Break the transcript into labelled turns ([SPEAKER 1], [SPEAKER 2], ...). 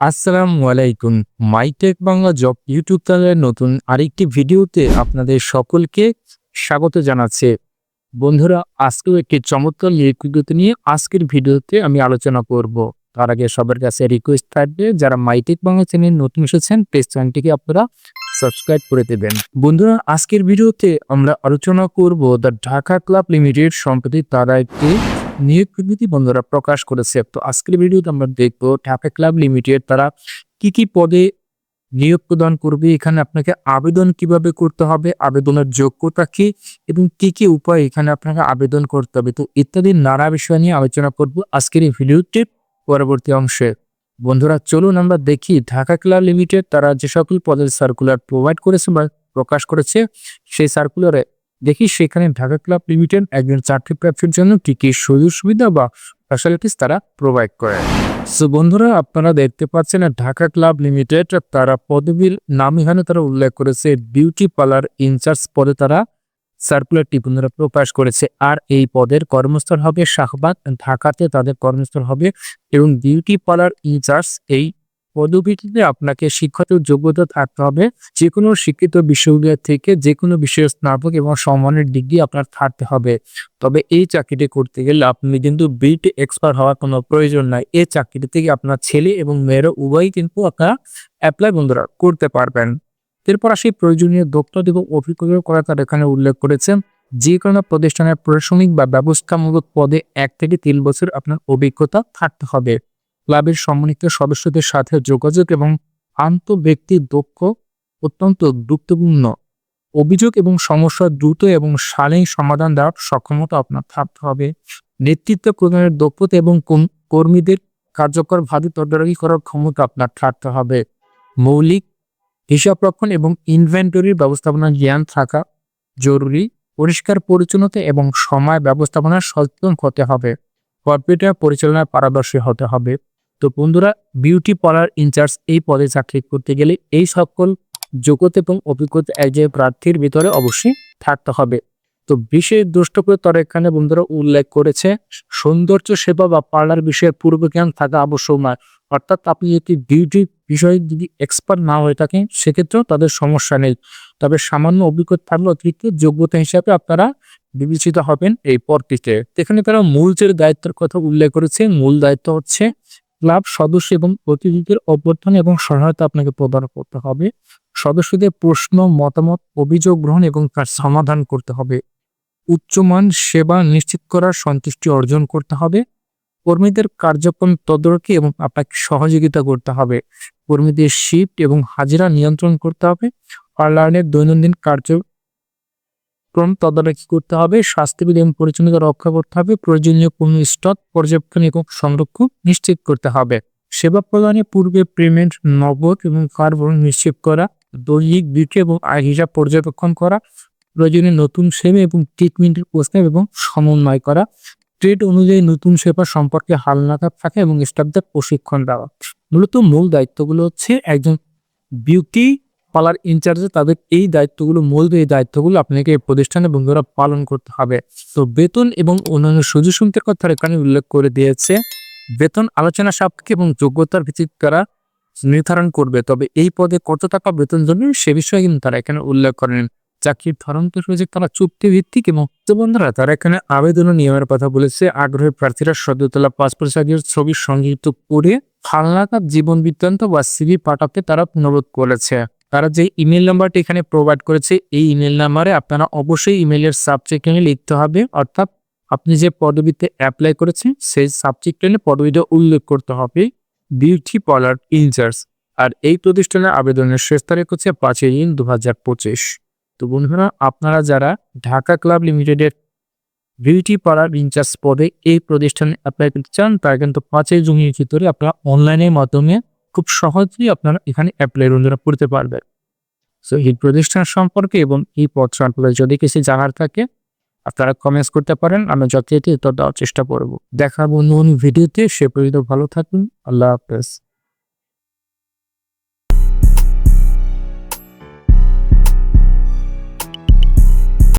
[SPEAKER 1] আসসালামু আলাইকুম, MyTech Bangla job YouTube চ্যানেলের নতুন আরেকটি ভিডিওতে আপনাদের সকলকে স্বাগত জানাচ্ছে। বন্ধুরা, আজকেও একটি চমৎকার লিখিত নিয়ে আজকের ভিডিওতে আমি আলোচনা করব। তার আগে সবার কাছে রিকোয়েস্ট থাকবে, যারা মাইটেক বাংলা চ্যানেল নতুন এসেছেন, প্লিজ চ্যানেলটিকে আপনারা সাবস্ক্রাইব করে দেবেন। বন্ধুরা, আজকের ভিডিওতে আমরা আলোচনা করব দ্য ঢাকা ক্লাব লিমিটেড সম্প্রতি তারা একটি নিয়োগ বিজ্ঞপ্তি বন্ধুরা প্রকাশ করেছে। তো আজকের ভিডিওতে আমরা দেখব ঢাকা ক্লাব লিমিটেড তারা কি কি পদে নিয়োগ প্রদান করবে, এখানে আপনাকে আবেদন কীভাবে করতে হবে, আবেদনের যোগ্যতা কি এবং কি কি উপায় এখানে আপনাকে আবেদন করতে হবে। তো ইত্যাদি নানা বিষয় নিয়ে আলোচনা করব আজকের এই ভিডিওটির পরবর্তী অংশে। বন্ধুরা চলুন আমরা দেখি ঢাকা ক্লাব লিমিটেড তারা যে সকল পদের সার্কুলার প্রোভাইড করেছে বা প্রকাশ করেছে, সেই সার্কুলারে দেখি সেখানে ঢাকা ক্লাব লিমিটেড একজন চাকরি প্রাপ্তির জন্য কি কি সুযোগ সুবিধা বা ফ্যাসিলিটিস তারা প্রোভাইড করে। সো বন্ধুরা, আপনারা দেখতে পাচ্ছেন ঢাকা ক্লাব লিমিটেড তারা পদবীর নাম এখানে তারা উল্লেখ করেছে বিউটি পার্লার ইনচার্জ পদে তারা সার্কুলারটি বন্ধুরা প্রকাশ করেছে। আর এই পদের কর্মস্থল হবে শাহবাগ, ঢাকাতে তাদের কর্মস্থল হবে এবং বিউটি পার্লার ইনচার্জ এই পদবীটিতে আপনাকে শিক্ষাগত যোগ্যতা থাকতে হবে। যে কোনো শিক্ষিত বিশ্ববিদ্যালয় থেকে যে কোনো বিষয়ের স্নাতক এবং সম্মানের ডিগ্রি আপনার থাকতে হবে। তবে এই চাকরিটি করতে গেলে আপনি কিন্তু বিটি এক্সপার্ট হওয়ার কোনো প্রয়োজন নাই। এই চাকরিটি থেকে আপনার ছেলে এবং মেয়েরা উভয়ই কিন্তু আপনারা অ্যাপ্লাই বন্ধুরা করতে পারবেন। এরপর আসি প্রয়োজনীয় দক্ষতা এবং অভিজ্ঞতার কথা তার এখানে উল্লেখ করেছেন। যে কোনো প্রতিষ্ঠানের প্রশাসনিক বা ব্যবস্থামূলক পদে এক থেকে তিন বছর আপনার অভিজ্ঞতা থাকতে হবে। ক্লাবের সম্মানিত সদস্যদের সাথে যোগাযোগ এবং আন্তঃব্যক্তি দক্ষ, অত্যন্ত গুরুত্বপূর্ণ অভিযোগ এবং সমস্যা দ্রুত এবং শালীন সমাধান দেওয়ার সক্ষমতা আপনার থাকতে হবে। নেতৃত্ব প্রদানের দক্ষতা এবং কর্মীদের কার্যকরভাবে তদারকি করার ক্ষমতা আপনার থাকতে হবে। মৌলিক হিসাবরক্ষণ এবং ইনভেন্টরির ব্যবস্থাপনার জ্ঞান থাকা জরুরি। পরিষ্কার পরিচ্ছন্নতা এবং সময় ব্যবস্থাপনার সচেতন হতে হবে। কম্পিউটার পরিচালনায় পারদর্শী হতে হবে। তো বন্ধুরা বিউটি পার্লার ইনচার্জ এই পদে চাকরি করতে গেলে এই সকল যোগ্যতা এবং অভিজ্ঞতা একজন প্রার্থীর ভিতরে অবশ্যই থাকতে হবে। তো বিশেষ দুষ্ট করে তারা এখানে বন্ধুরা উল্লেখ করেছে, সৌন্দর্য সেবা বা পার্লার বিষয়ে পূর্ব জ্ঞান থাকা আবশ্যক নয়। অর্থাৎ আপনি যদি বিউটি বিষয়ে যদি এক্সপার্ট না হয়ে থাকেন, সেক্ষেত্রেও তাদের সমস্যা নেই। তবে সামান্য অভিজ্ঞতা থাকলে অতিরিক্ত যোগ্যতা হিসাবে আপনারা বিবেচিত হবেন এই পদটিতে। এখানে তারা মূল দায়িত্বের কথা উল্লেখ করেছে, মূল দায়িত্ব হচ্ছে ক্লাব সদস্য এবং প্রতিনিধিদের অভ্যর্থনা এবং সহায়তা আপনাকে প্রদান করতে হবে। সদস্যদের প্রশ্ন, মতামত, অভিযোগ গ্রহণ এবং তার সমাধান করতে হবে। উচ্চমান সেবা নিশ্চিত করার সন্তুষ্টি অর্জন করতে হবে। কর্মীদের কার্যক্রম তদারকি এবং আপনাকে সহযোগিতা করতে হবে। কর্মীদের শিফট এবং হাজিরা নিয়ন্ত্রণ করতে হবে। পার্লারের দৈনন্দিন কার্য ক্রম তদারকি করতে হবে স্বাস্থ্যবিধি এবং পরিচ্ছন্নতা রক্ষা করতে হবে, প্রয়োজনীয় কোনো স্টক পর্যবেক্ষণ এবং সংরক্ষণ নিশ্চিত করতে হবে। সেবা প্রদানের পূর্বে পেমেন্ট, নগদ এবং কার্বন নিশ্চিত করা, দৈনিক বিক্রি এবং আয় হিসাব পর্যবেক্ষণ করা, প্রয়োজনীয় নতুন সেবা এবং ট্রিটমেন্টের প্রস্তাব এবং সমন্বয় করা, ট্রেড অনুযায়ী নতুন সেবা সম্পর্কে হালনাগাদ থাকা এবং স্টাফদের প্রশিক্ষণ দেওয়া। মূলত মূল দায়িত্বগুলো হচ্ছে একজন বিউটি পার্লার ইনচার্জে তাদের এই দায়িত্বগুলো, মূলত এই দায়িত্বগুলো আপনাকে এই প্রতিষ্ঠানে বন্ধুরা পালন করতে হবে। তো বেতন এবং অন্যান্য সুযোগ সুবিধার কথা এখানে উল্লেখ করে দিয়েছে। বেতন আলোচনা সাপেক্ষে এবং যোগ্যতার ভিত্তিতে তারা নির্ধারণ করবে। তবে এই পদে কত টাকা বেতন জন্য সে বিষয়ে কিন্তু তারা এখানে উল্লেখ করেন। চাকরির ধরন তো রয়েছে তারা চুক্তি ভিত্তিক এবং বন্ধুরা, তারা এখানে আবেদন নিয়মের কথা বলেছে। আগ্রহী প্রার্থীরা সদ্যতলা পাসপোর্ট সাইজের ছবি সংযুক্ত করে হালনাগাদ জীবন বৃত্তান্ত বা সিভি পাঠাতে তারা অনুরোধ করেছে। তারা যে ইমেল নাম্বারটি এখানে প্রোভাইড করেছে, এই ইমেল নাম্বারে আপনারা অবশ্যই ইমেলের সাবজেক্ট লাইনে লিখতে হবে। অর্থাৎ আপনি যে পদবিতে অ্যাপ্লাই করেছেন, সেই সাবজেক্ট লাইনে পদবিটা উল্লেখ করতে হবে। বিউটি পার্লার ইনচার্জ আর এই প্রতিষ্ঠানের আবেদনের শেষ তারিখ হচ্ছে পাঁচই জুন দু হাজার পঁচিশ। তো বন্ধুরা, আপনারা যারা ঢাকা ক্লাব লিমিটেডের বিউটি পার্লার ইনচার্জ পদে এই প্রতিষ্ঠানে অ্যাপ্লাই করতে চান, তারা কিন্তু পাঁচই জুনের ভিতরে আপনারা অনলাইনের মাধ্যমে খুব সহজেই আপনারা এখানে অ্যাপ্লাই রঞ্জনা করতে পারবেন। সো এই প্রতিষ্ঠান সম্পর্কে এবং এই পদ সম্পর্কে যদি কিছু জানার থাকে, আপনারা কমেন্টস করতে পারেন, আমরা যথাযথ উত্তর দেওয়ার চেষ্টা করব। দেখাবো নতুন ভিডিওতে সে পর্যন্ত ভালো থাকুন, আল্লাহ হাফেজ।